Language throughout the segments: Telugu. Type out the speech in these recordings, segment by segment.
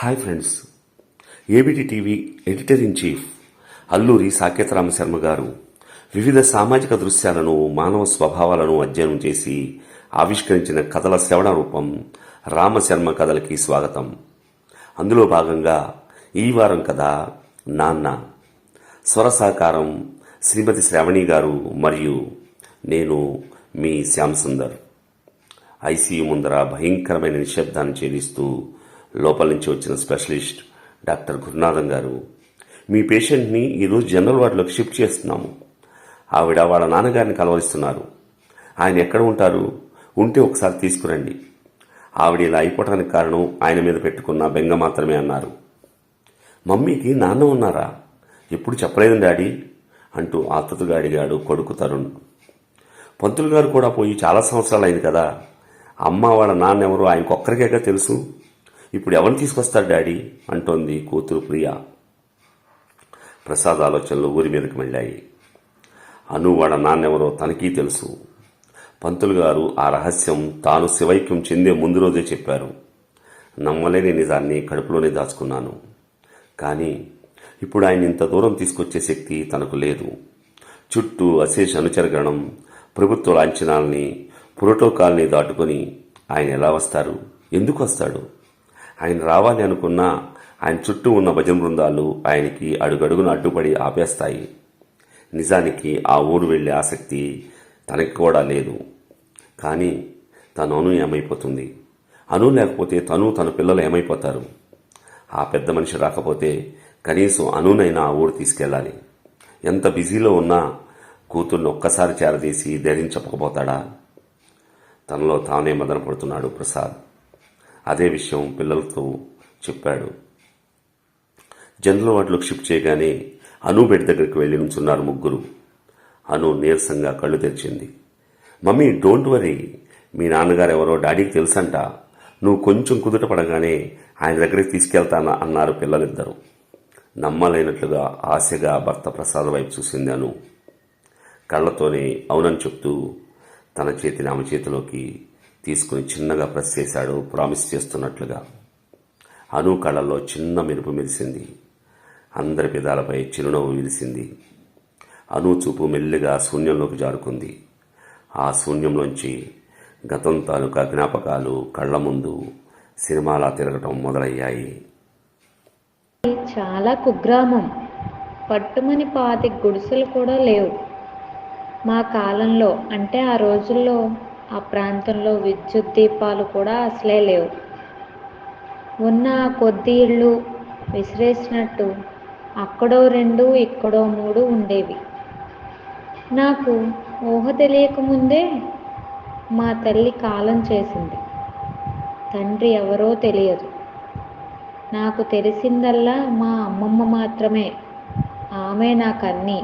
Hi friends. ABT TV editor in chief Alluri Saketharama Sharma గారు వివిధ సామాజిక దృశ్యాలను మానవ స్వభావాలను అధ్యయనం చేసి ఆవిష్కరించిన కథల శ్రవణ రూపం రామశర్మ కథలకి స్వాగతం. అందులో భాగంగా ఈ వారం కథ నాన్న స్వర సహకారం శ్రీమతి శ్రావణి గారు మరియు నేను మీ శ్యామ్ సుందర్. ఐసీయూ ముందర భయంకరమైన నిశ్శబ్దాన్ని ఛేదిస్తూ లోపల నుంచి వచ్చిన స్పెషలిస్ట్ డాక్టర్ గురునాథన్ గారు మీ పేషెంట్ని ఈరోజు జనరల్ వార్డులోకి షిఫ్ట్ చేస్తున్నాము. ఆవిడ వాళ్ళ నాన్నగారిని కలవరిస్తున్నారు. ఆయన ఎక్కడ ఉంటారు? ఉంటే ఒకసారి తీసుకురండి. ఆవిడ ఇలా అయిపోవడానికి కారణం ఆయన మీద పెట్టుకున్న బెంగ మాత్రమే అన్నారు. మమ్మీకి నాన్న ఉన్నారా? ఎప్పుడు చెప్పలేదు డాడీ అంటూ ఆతృతగా అడిగాడు కొడుకు తరుణ్. పంతులు గారు కూడా పోయి చాలా సంవత్సరాలు అయింది కదా. అమ్మ వాళ్ళ నాన్న ఎవరు ఆయనకొక్కరికేగా తెలుసు? ఇప్పుడు ఎవరిని తీసుకొస్తారు డాడీ? అంటోంది కూతురు ప్రియ. ప్రసాద్ ఆలోచనలు ఊరి మీదకి వెళ్ళాయి. అను వాళ్ళ నాన్నెవరో తనకీ తెలుసు. పంతులు గారు ఆ రహస్యం తాను శివైక్యం చెందే ముందు రోజే చెప్పారు. నమ్మలేని నిజాన్ని కడుపులోనే దాచుకున్నాను. కానీ ఇప్పుడు ఆయన ఇంత దూరం తీసుకొచ్చే శక్తి తనకు లేదు. చుట్టూ అశేష అనుచరగణం ప్రభుత్వ లాంఛనాల్ని ప్రోటోకాల్ని దాటుకొని ఆయన ఎలా వస్తారు? ఎందుకు వస్తాడు? ఆయన రావాలి అనుకున్నా ఆయన చుట్టూ ఉన్న భజన బృందాలు ఆయనకి అడుగడుగున అడ్డుపడి ఆపేస్తాయి. నిజానికి ఆ ఊరు వెళ్ళే ఆసక్తి తనకి కూడా లేదు. కానీ తను అను ఏమైపోతుంది? అను లేకపోతే తను తన పిల్లలు ఏమైపోతారు? ఆ పెద్ద మనిషి రాకపోతే కనీసం అనునైనా ఆ ఊరు తీసుకెళ్ళాలి. ఎంత బిజీలో ఉన్నా కూతుర్ని ఒక్కసారి చేరదీసి ధైర్యం చెప్పకపోతాడా? తనలో తానే మదన పడుతున్నాడు ప్రసాద్. అదే విషయం పిల్లలతో చెప్పాడు. జనరల్ వార్డులోకి షిఫ్ట్ చేయగానే అను బెడ్ దగ్గరికి వెళ్ళి నుంచున్నారు ముగ్గురు. అను నీరసంగా కళ్ళు తెరిచింది. Mummy don't worry. మీ నాన్నగారు ఎవరో డాడీకి తెలుసంట. నువ్వు కొంచెం కుదుట పడగానే ఆయన దగ్గరికి తీసుకెళ్తానా? అన్నారు పిల్లలిద్దరూ. నమ్మలేనట్లుగా ఆశగా భర్త ప్రసాద్ వైపు చూసింది అను. కళ్ళతోనే అవునని చెప్తూ తన చేతిని ఆమె చేతిలోకి తీసుకుని చిన్నగా ప్రెస్ చేశాడు ప్రామిస్ చేస్తున్నట్లుగా. అను కళ్ళల్లో చిన్న మెరుపు మెరిసింది. అందరి పెదాలపై చిరునవ్వు విరిసింది. అను చూపు మెల్లిగా శూన్యంలోకి జారుకుంది. ఆ శూన్యంలోంచి గతం తాలూకా జ్ఞాపకాలు కళ్ళ ముందు సినిమాలా తిరగటం మొదలయ్యాయి. చాలా కుగ్రామం. పట్టుమని పాతి గుడిసెలు కూడా లేవు. మా కాలంలో అంటే ఆ రోజుల్లో ఆ ప్రాంతంలో విద్యుత్ దీపాలు కూడా అసలే లేవు. ఉన్న కొద్ది ఇళ్ళు విసిరేసినట్టు అక్కడో రెండు ఇక్కడో మూడు ఉండేవి. నాకు ఊహ తెలియకముందే మా తల్లి కాలం చేసింది. తండ్రి ఎవరో తెలియదు. నాకు తెలిసిందల్లా మా అమ్మమ్మ మాత్రమే. ఆమె నాకన్నీ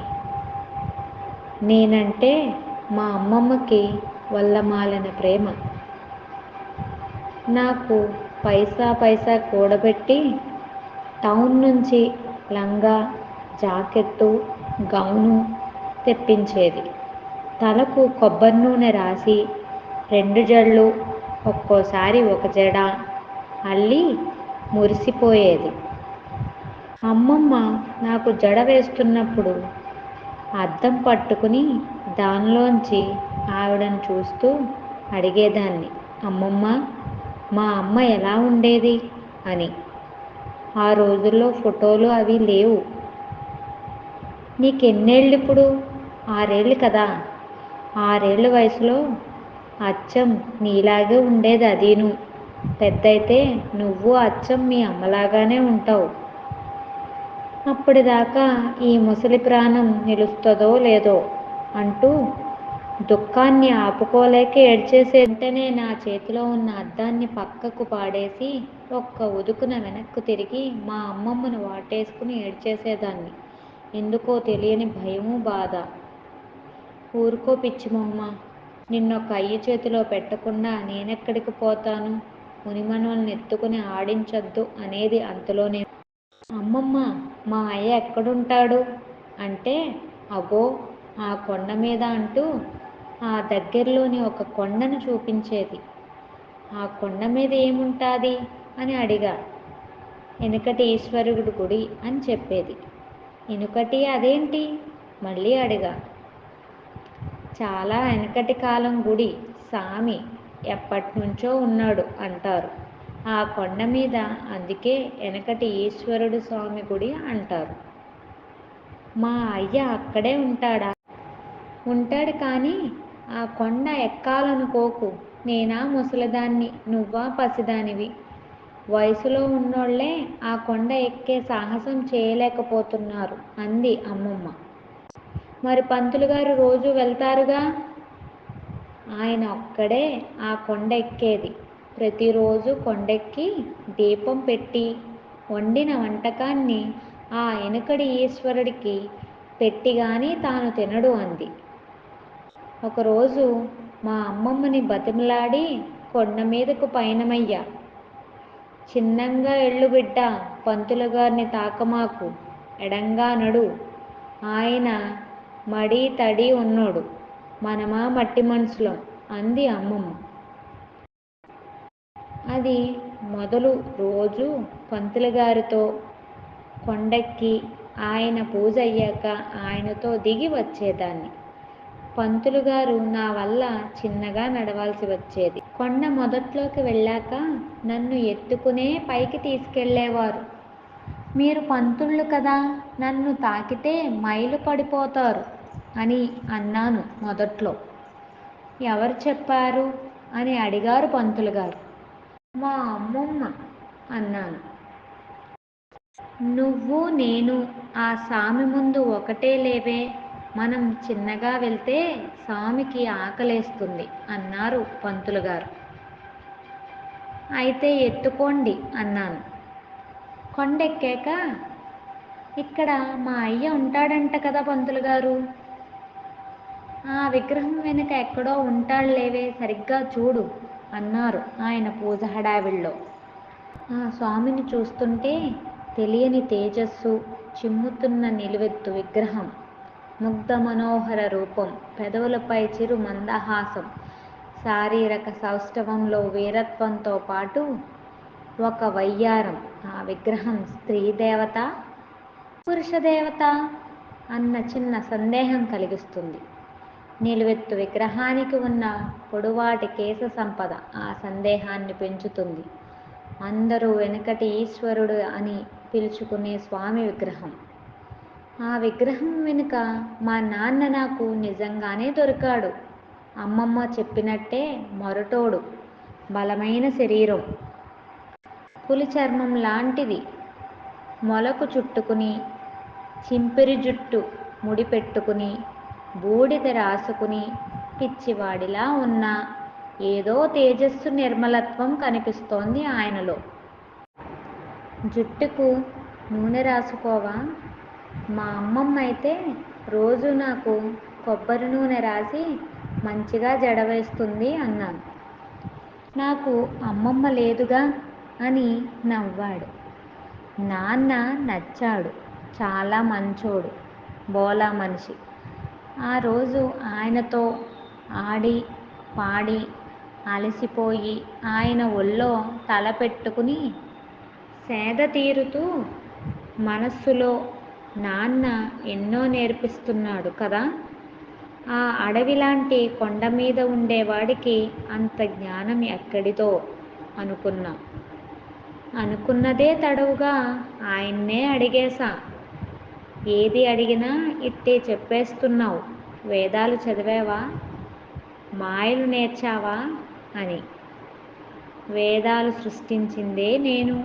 నేనంటే మా అమ్మమ్మకి వల్లమాలిన ప్రేమ. నాకు పైసా పైసా కూడబెట్టి టౌన్ నుంచి లంగా జాకెట్టు గౌను తెప్పించేది. తలకు కొబ్బరి నూనె రాసి రెండు జళ్ళు ఒక్కోసారి ఒక జడ అల్లి మురిసిపోయేది. అమ్మమ్మ నాకు జడ వేస్తున్నప్పుడు అద్దం పట్టుకుని దానిలోంచి ఆవిడను చూస్తూ అడిగేదాన్ని అమ్మమ్మ మా అమ్మ ఎలా ఉండేది? అని. ఆ రోజుల్లో ఫోటోలు అవి లేవు. నీకెన్నేళ్ళు ఇప్పుడు ఆరేళ్ళు కదా. ఆరేళ్ళ వయసులో? అచ్చం నీలాగే ఉండేది అదీను. పెద్దయితే నువ్వు అచ్చం మీ అమ్మలాగానే ఉంటావు. అప్పటిదాకా ఈ ముసలి ప్రాణం నిలుస్తుందో లేదో అంటూ దుఃఖాన్ని ఆపుకోలేక ఏడ్చేసే వెంటనే నా చేతిలో ఉన్న అద్దాన్ని పక్కకు పాడేసి ఒక్క ఉదుకున వెనక్కు తిరిగి మా అమ్మమ్మను వాటేసుకుని ఏడ్చేసేదాన్ని. ఎందుకో తెలియని భయము బాధ. ఊరుకో పిచ్చిమమ్మ నిన్నొక్క అయ్యి చేతిలో పెట్టకుండా నేనెక్కడికి పోతాను? మునిమనవల్ని ఎత్తుకుని ఆడించొద్దు అనేది అంతలోనే. అమ్మమ్మ మా అయ్య ఎక్కడుంటాడు? అంటే అగో ఆ కొండ మీద అంటూ ఆ దగ్గరలోని ఒక కొండను చూపించేది. ఆ కొండ మీద ఏముంటుంది? అని అడిగా. వెనుకటి ఈశ్వరుడు గుడి అని చెప్పేది. వెనుకటి అదేంటి? మళ్ళీ అడిగా. చాలా వెనకటి కాలం గుడి సామి ఎప్పటి నుంచో ఉన్నాడు అంటారు. ఆ కొండ మీద అందుకే వెనకటి ఈశ్వరుడు స్వామి గుడి అంటారు. మా అయ్య అక్కడే ఉంటాడా? ఉంటాడు కానీ ఆ కొండ ఎక్కాలనుకోకు. నేనా ముసలిదాన్ని నువ్వా పసిదానివి. వయసులో ఉన్నోళ్ళే ఆ కొండ ఎక్కే సాహసం చేయలేకపోతున్నారు అంది అమ్మమ్మ. మరి పంతులు గారు రోజు వెళ్తారుగా? ఆయన ఒక్కడే ఆ కొండ ఎక్కేది. ప్రతిరోజు కొండెక్కి దీపం పెట్టి వండిన వంటకాన్ని ఆ వెనుకడి ఈశ్వరుడికి పెట్టి కానీ తాను తినడు అంది. ఒకరోజు మా అమ్మమ్మని బతిమలాడి కొండ మీదకు పయనమయ్యా. చిన్నంగా ఎళ్ళు బిడ్డ పంతుల గారిని తాకమాకు ఎడంగా నడు. ఆయన మడి తడి ఉన్నోడు మనమా మట్టి మనుషులం అంది అమ్మమ్మ. అది మొదలు రోజు పంతుల గారితో కొండెక్కి ఆయన పూజ అయ్యాక ఆయనతో దిగి వచ్చేదాన్ని. పంతులు గారు నా వల్ల చిన్నగా నడవాల్సి వచ్చేది. కొండ మొదట్లోకి వెళ్ళాక నన్ను ఎత్తుకునే పైకి తీసుకెళ్ళేవారు. మీరు పంతుళ్ళు కదా నన్ను తాకితే మైలు పడిపోతారు అని అన్నాను మొదట్లో. ఎవరు చెప్పారు? అని అడిగారు పంతులు గారు. మా అమ్మమ్మ అన్నాను. నువ్వు నేను ఆ సామి ముందు ఒకటే లేవే. మనం చిన్నగా వెళ్తే స్వామికి ఆకలేస్తుంది అన్నారు పంతులు గారు. అయితే ఎత్తుకోండి అన్నాను. కొండెక్కాక ఇక్కడ మా అయ్య ఉంటాడంట కదా పంతులు గారు. ఆ విగ్రహం వెనుక ఎక్కడో ఉంటాడులేవే సరిగ్గా చూడు అన్నారు ఆయన పూజ హడావిడిలో. ఆ స్వామిని చూస్తుంటే తెలియని తేజస్సు చిమ్ముతున్న నిలువెత్తు విగ్రహం ముగ్ధ మనోహర రూపం పెదవులపై చిరు మందహాసం శారీరక సౌష్ఠవంలో వీరత్వంతో పాటు ఒక వయ్యారం. ఆ విగ్రహం స్త్రీ దేవత పురుష దేవత అన్న చిన్న సందేహం కలిగిస్తుంది. నిలువెత్తు విగ్రహానికి ఉన్న పొడువాటి కేశ సంపద ఆ సందేహాన్ని పెంచుతుంది. అందరూ వెనకటి ఈశ్వరుడు అని పిలుచుకునే స్వామి విగ్రహం. ఆ విగ్రహం వెనుక మా నాన్న నాకు నిజంగానే దొరికాడు. అమ్మమ్మ చెప్పినట్టే మొరటోడు బలమైన శరీరం. పులి చర్మం లాంటిది. మొలకు చుట్టుకుని చింపిరి జుట్టు ముడిపెట్టుకుని బూడిద రాసుకుని పిచ్చివాడిలా ఉన్న ఏదో తేజస్సు నిర్మలత్వం కనిపిస్తోంది ఆయనలో. జుట్టుకు నూనె రాసుకోవా? మా అమ్మమ్మ అయితే రోజు నాకు కొబ్బరి నూనె రాసి మంచిగా జడవేస్తుంది అన్నాను. నాకు అమ్మమ్మ లేదుగా అని నవ్వాడు. నాన్న నచ్చాడు చాలా మంచోడు బోలా మనిషి. ఆ రోజు ఆయనతో ఆడి పాడి అలసిపోయి ఆయన ఒళ్ళో తల పెట్టుకుని సేద తీరుతూ మనస్సులో నాన్న ఎన్నో నేర్పిస్తున్నాడు కదా. ఆ అడవిలాంటి కొండ మీద ఉండేవాడికి అంత జ్ఞానం ఎక్కడిదో అనుకున్నా. అనుకున్నదే తడవుగా ఆయన్నే అడిగేశా. ఏది అడిగినా ఇట్టే చెప్పేస్తున్నావు. వేదాలు చదివావా? మాయలు నేర్చావా? అని. వేదాలు సృష్టించిందే నేను.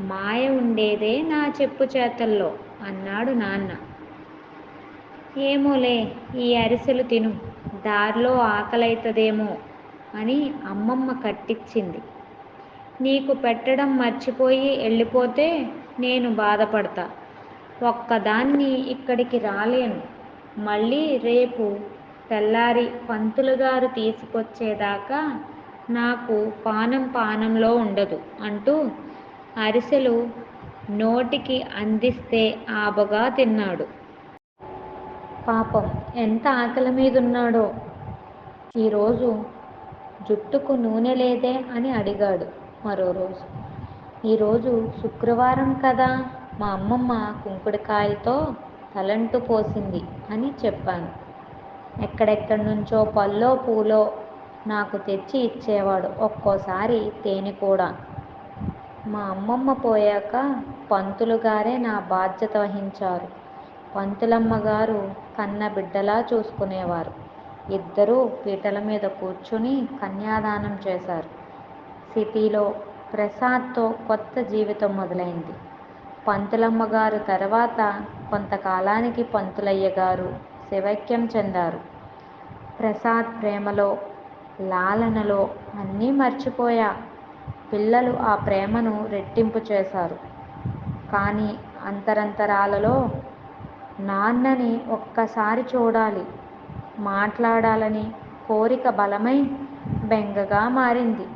మాయ ఉండేదే నా చెప్పు చేతల్లో. అన్నాడు నాన్న. ఏమోలే ఈ అరిసెలు తిను దారిలో ఆకలైతదేమో అని అమ్మమ్మ కట్టించింది నీకు పెట్టడం మర్చిపోయి వెళ్ళిపోతే నేను బాధపడతా. ఒక్కదాన్ని ఇక్కడికి రాలేను. మళ్ళీ రేపు తెల్లారి పంతులు గారు తీసుకొచ్చేదాకా నాకు పానం పానంలో ఉండదు అంటూ అరిసెలు నోటికి అందిస్తే ఆబగా తిన్నాడు. పాపం ఎంత ఆకలి మీద ఉన్నాడో ఈరోజు జుట్టుకు నూనె లేదే అని అడిగాడు మరో రోజు. ఈరోజు శుక్రవారం కదా మా అమ్మమ్మ కుంకుడుకాయలతో తలంటు పోసింది అని చెప్పాను. ఎక్కడెక్కడి నుంచో పల్లో పూలో నాకు తెచ్చి ఇచ్చేవాడు ఒక్కోసారి తేనె కూడా. మా అమ్మమ్మ పోయాక పంతులు గారే నా బాధ్యత వహించారు. పంతులమ్మ గారు కన్న బిడ్డలా చూసుకునేవారు. ఇద్దరూ పీటల మీద కూర్చుని కన్యాదానం చేశారు. సిటీలో ప్రసాద్తో కొత్త జీవితం మొదలైంది. పంతులమ్మ గారు తర్వాత కొంతకాలానికి పంతులయ్య గారు శివైక్యం చెందారు. ప్రసాద్ ప్రేమలో లాలనలో అన్నీ మర్చిపోయా. పిల్లలు ఆ ప్రేమను రెట్టింపు చేశారు. కానీ అంతరంతరాలలో నాన్నని ఒక్కసారి చూడాలి మాట్లాడాలని కోరిక బలమై బెంగగా మారింది.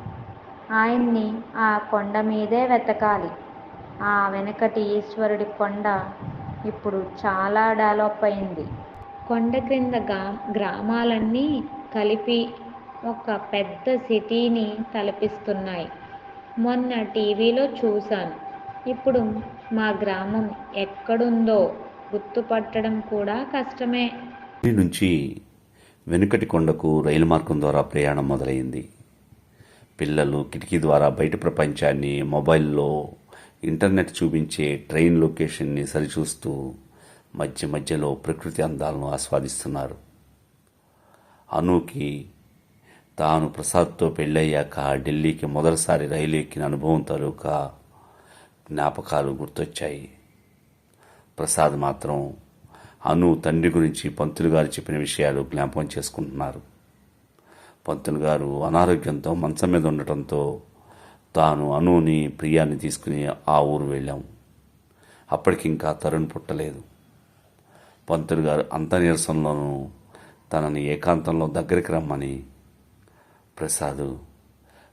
ఆయన్ని ఆ కొండ మీదే వెతకాలి. ఆ వెనకటి ఈశ్వరుడి కొండ ఇప్పుడు చాలా డెవలప్ అయింది. కొండ క్రింద గా గ్రామాలన్నీ కలిపి ఒక పెద్ద సిటీని తలపిస్తున్నాయి. మొన్న టీవీలో చూశాను. ఇప్పుడు మా గ్రామం ఎక్కడుందో గుర్తుపట్టడం కూడా కష్టమే. నుంచి వెనుకటి కొండకు రైలు మార్గం ద్వారా ప్రయాణం మొదలైంది. పిల్లలు కిటికీ ద్వారా బయట ప్రపంచాన్ని మొబైల్లో ఇంటర్నెట్ చూపించే ట్రైన్ లొకేషన్ని సరిచూస్తూ మధ్య మధ్యలో ప్రకృతి అందాలను ఆస్వాదిస్తున్నారు. అనుకి తాను ప్రసాద్తో పెళ్ళయ్యాక ఢిల్లీకి మొదటిసారి రైలు ఎక్కిన అనుభవం తాలూకా జ్ఞాపకాలు గుర్తొచ్చాయి. ప్రసాద్ మాత్రం అను తండ్రి గురించి పంతులు గారు చెప్పిన విషయాలు జ్ఞాపకం చేసుకుంటున్నారు. పంతులు గారు అనారోగ్యంతో మంచం మీద ఉండటంతో తాను అనుని ప్రియాన్ని తీసుకుని ఆ ఊరు వెళ్ళాం. అప్పటికింకా తరుణ్ పుట్టలేదు. పంతులు గారు అంత నీరసంలోనూ తనని ఏకాంతంలో దగ్గరికి రమ్మని ప్రసాద్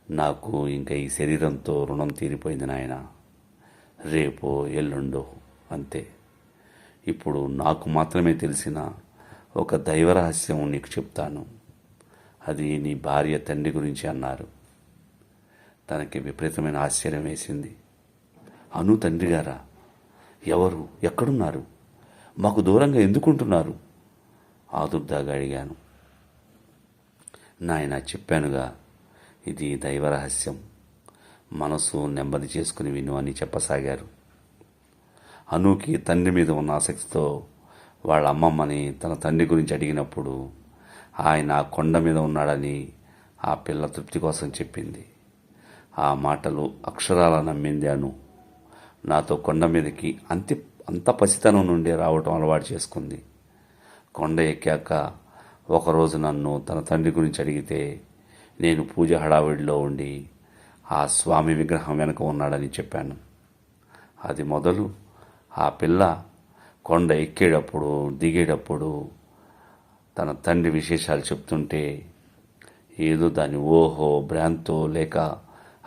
నాకు ఇంకా ఈ శరీరంతో రుణం తీరిపోయింది నాయన. రేపో ఎల్లుండో అంతే. ఇప్పుడు నాకు మాత్రమే తెలిసిన ఒక దైవ రహస్యం నీకు చెప్తాను. అది నీ భార్య తండ్రి గురించి అన్నారు. తనకి విపరీతమైన ఆశ్చర్యం వేసింది. అను తండ్రి గారా ఎవరు ఎక్కడున్నారు? మాకు దూరంగా ఎందుకుంటున్నారు? ఆదుర్దాగా అడిగాను. నాయన చెప్పానుగా ఇది దైవ రహస్యం మనసు నెమ్మది చేసుకుని విను అని చెప్పసాగారు. అనుకి తండ్రి మీద ఉన్న ఆసక్తితో వాళ్ళ అమ్మమ్మని తన తండ్రి గురించి అడిగినప్పుడు ఆయన ఆ కొండ మీద ఉన్నాడని ఆ పిల్ల తృప్తి కోసం చెప్పింది. ఆ మాటలు అక్షరాల నమ్మింది అను. నాతో కొండ మీదకి అంతి అంత పసితనం నుండి రావటం అలవాటు చేసుకుంది. కొండ ఎక్కాక ఒకరోజు నన్ను తన తండ్రి గురించి అడిగితే నేను పూజ హడావిడిలో ఉండి ఆ స్వామి విగ్రహం వెనుక ఉన్నాడని చెప్పాను. అది మొదలు ఆ పిల్ల కొండ ఎక్కేటప్పుడు దిగేటప్పుడు తన తండ్రి విశేషాలు చెప్తుంటే ఏదో దాని ఓహో భ్రాంతో లేక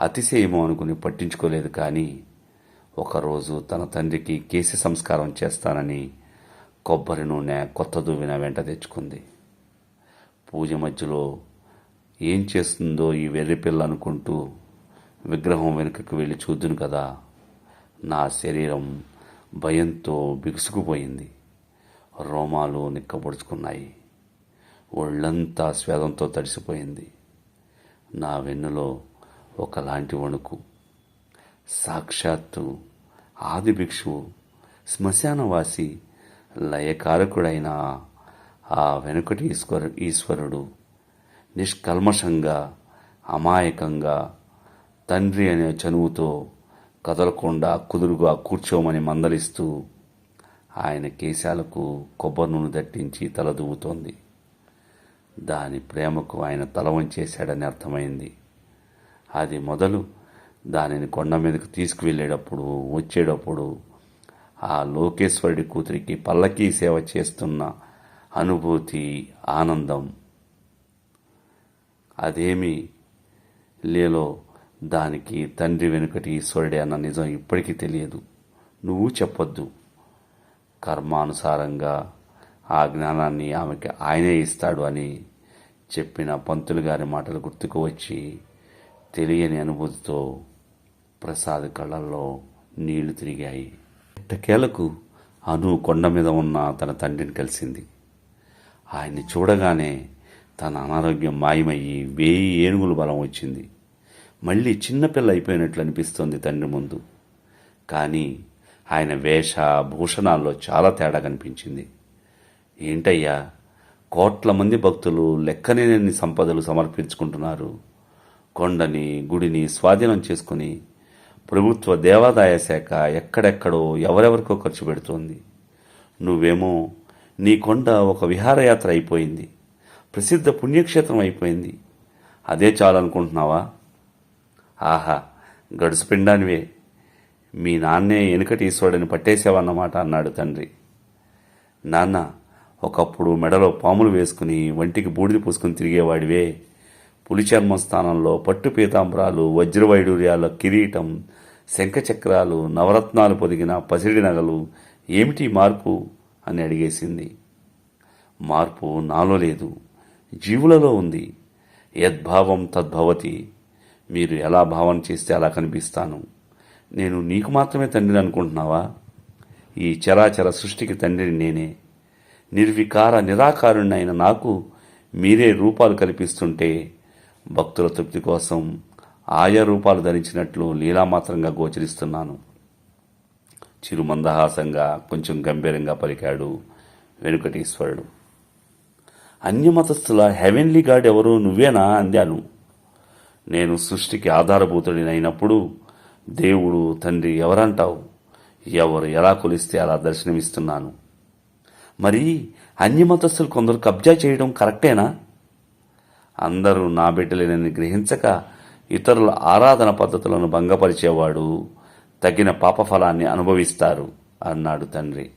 అతిశయమో అనుకుని పట్టించుకోలేదు కానీ ఒకరోజు తన తండ్రికి కేసి సంస్కారం చేస్తానని కొబ్బరి నూనె కొత్త దువ్విన వెంట తెచ్చుకుంది. పూజ మధ్యలో ఏం చేస్తుందో ఈ వెర్రిపిల్ల అనుకుంటూ విగ్రహం వెనుకకు వెళ్ళి చూద్దును కదా. నా శరీరం భయంతో బిగుసుకుపోయింది. రోమాలు నిక్కబొడుచుకున్నాయి. ఒళ్ళంతా స్వేదంతో తడిసిపోయింది. నా వెన్నులో ఒకలాంటి వణుకు. సాక్షాత్తు ఆది భిక్షువు శ్మశానవాసి లయకారకుడైన ఆ వెనుకటి ఈశ్వరు ఈశ్వరుడు నిష్కల్మషంగా అమాయకంగా తండ్రి అనే చనువుతో కదలకుండా కుదురుగా కూర్చోమని మందలిస్తూ ఆయన కేశాలకు కొబ్బరి నూనె దట్టించి తలదూవుతోంది దాని ప్రేమకు ఆయన తల వంచేశాడని అర్థమైంది. అది మొదలు దానిని కొండ మీదకు తీసుకువెళ్ళేటప్పుడు వచ్చేటప్పుడు ఆ లోకేశ్వరుడి కూతురికి పల్లకీ సేవ చేస్తున్న అనుభూతి ఆనందం. అదేమి లేలో దానికి తండ్రి వెనుకటి ఈశ్వరుడే అన్న నిజం ఇప్పటికీ తెలియదు. నువ్వు చెప్పొద్దు. కర్మానుసారంగా ఆ జ్ఞానాన్ని ఆమెకి ఆయనే ఇస్తాడు అని చెప్పిన పంతులు గారి మాటలు గుర్తుకు వచ్చి తెలియని అనుభూతితో ప్రసాద్ కళ్ళల్లో నీళ్ళు తిరిగాయి. ఎట్టకేలకు అను కొండ మీద ఉన్న తన తండ్రిని కలిసింది. ఆయన్ని చూడగానే తన అనారోగ్యం మాయమయ్యి వేయి ఏనుగుల బలం వచ్చింది. మళ్ళీ చిన్నపిల్ల అయిపోయినట్లు అనిపిస్తోంది తండ్రి ముందు. కానీ ఆయన వేష భూషణాల్లో చాలా తేడా కనిపించింది. ఏంటయ్యా కోట్ల మంది భక్తులు లెక్కలేని సంపదలు సమర్పించుకుంటున్నారు. కొండని గుడిని స్వాధీనం చేసుకుని ప్రభుత్వ దేవాదాయ శాఖ ఎక్కడెక్కడో ఎవరెవరికో ఖర్చు పెడుతోంది. నువ్వేమో నీ కొండ ఒక విహారయాత్ర అయిపోయింది. ప్రసిద్ధ పుణ్యక్షేత్రం అయిపోయింది. అదే చాలనుకుంటున్నావా? ఆహా గడుసు పిండానివే. మీ నాన్నే వెనుకటి ఈశ్వరుడిని పట్టేసావన్నమాట అన్నాడు తండ్రి. నాన్న ఒకప్పుడు మెడలో పాములు వేసుకుని వంటికి బూడిద పూసుకుని తిరిగేవాడివే. పులిచర్మ స్థానంలో పట్టు పీతాంబరాలు వజ్రవైడూర్యాల కిరీటం శంఖచక్రాలు నవరత్నాలు పొదిగిన పసిడి నగలు ఏమిటి మార్పు అని అడిగేసింది. మార్పు నాలో లేదు జీవులలో ఉంది. యద్భావం తద్భవతి మీరు ఎలా భావన చేస్తే అలా కనిపిస్తాను. నేను నీకు మాత్రమే తండ్రిని అనుకుంటున్నావా? ఈ చరాచర సృష్టికి తండ్రిని నేనే. నిర్వికార నిరాకారుణ్ణైన నాకు మీరే రూపాలు కల్పిస్తుంటే భక్తుల తృప్తి కోసం ఆయా రూపాలు ధరించినట్లు లీలామాత్రంగా గోచరిస్తున్నాను. చిరు మందహాసంగా కొంచెం గంభీరంగా పలికాడు వెనుకటేశ్వరుడు అన్యమతస్థుల హెవెన్లీ గాడ్ ఎవరు? నువ్వేనా? అందాను. నేను సృష్టికి ఆధారభూతుడినైనప్పుడు దేవుడు తండ్రి ఎవరంటావు? ఎవరు ఎలా కొలిస్తే అలా దర్శనమిస్తున్నాను? మరి అన్యమతస్థులు కొందరు కబ్జా చేయడం కరెక్టేనా? అందరూ నా బిడ్డలేనని గ్రహించక ఇతరుల ఆరాధన పద్ధతులను భంగపరిచేవాడు తగిన పాపఫలాన్ని అనుభవిస్తారు అన్నాడు తండ్రి.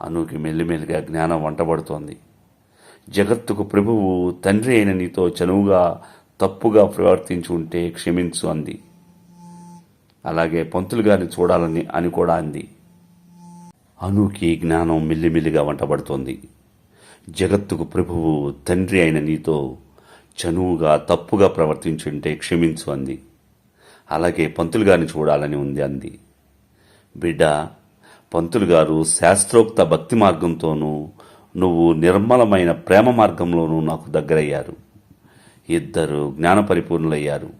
అనుకి మెల్లిమెల్లిగా జ్ఞానం వంటబడుతోంది. జగత్తుకు ప్రభువు తండ్రి అయిన నీతో చనువుగా తప్పుగా ప్రవర్తించి ఉంటే క్షమించు అంది. అలాగే పంతులు గారిని చూడాలని అని కూడా అంది. అనుకి జ్ఞానం మెల్లిమెల్లిగా వంటబడుతోంది. జగత్తుకు ప్రభువు తండ్రి అయిన నీతో చనువుగా తప్పుగా ప్రవర్తించుంటే క్షమించు అంది. అలాగే పంతులు గారిని చూడాలని ఉంది అంది. బిడ్డ పంతులు గారు శాస్త్రోక్త భక్తి మార్గంతోనూ నువ్వు నిర్మలమైన ప్రేమ మార్గంలోనూ నాకు దగ్గరయ్యారు. ఇద్దరు జ్ఞాన పరిపూర్ణులయ్యారు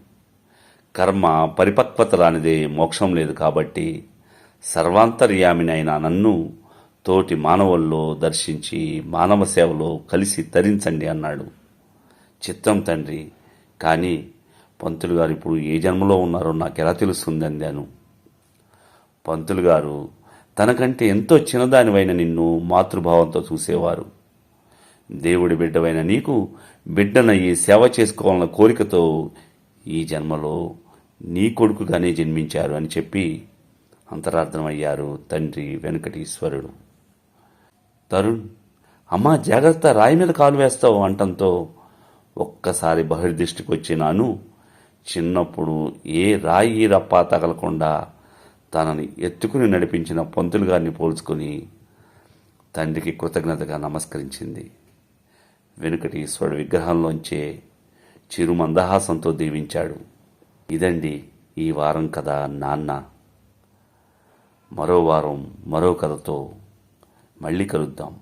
కర్మ పరిపక్వత రానిదే మోక్షం లేదు కాబట్టి సర్వాంతర్యామినైన నన్ను తోటి మానవుల్లో దర్శించి మానవ సేవలో కలిసి తరించండి అన్నాడు. చిత్తం తండ్రి కానీ పంతులు గారు ఇప్పుడు ఏ జన్మలో ఉన్నారో నాకు ఎలా తెలుస్తుంది అందాను. పంతులు గారు తనకంటే ఎంతో చిన్నదానివైన నిన్ను మాతృభావంతో చూసేవారు. దేవుడి బిడ్డవైన నీకు బిడ్డనయ్యి సేవ చేసుకోవాలన్న కోరికతో ఈ జన్మలో నీ కొడుకుగానే జన్మించారు అని చెప్పి అంతరార్థమయ్యారు తండ్రి వెంకటేశ్వరుడు. తరుణ్ అమ్మా జాగ్రత్త రాయి మీద కాలు వేస్తావు అంటంతో ఒక్కసారి బహిర్దృష్టికి వచ్చినాను చిన్నప్పుడు ఏ రాయి రప్ప తగలకుండా తనని ఎత్తుకుని నడిపించిన పంతులు గారిని పోల్చుకొని తండ్రికి కృతజ్ఞతగా నమస్కరించింది. వెనుకటీశ్వరుడు విగ్రహంలోంచే చిరు మందహాసంతో దీవించాడు. ఇదండి ఈ వారం కథ నాన్న. మరో వారం మరో కథతో మళ్ళీ కలుద్దాం.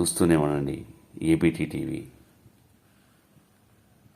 చూస్తూనే ఉండండి ఏబీటీ టీవీ.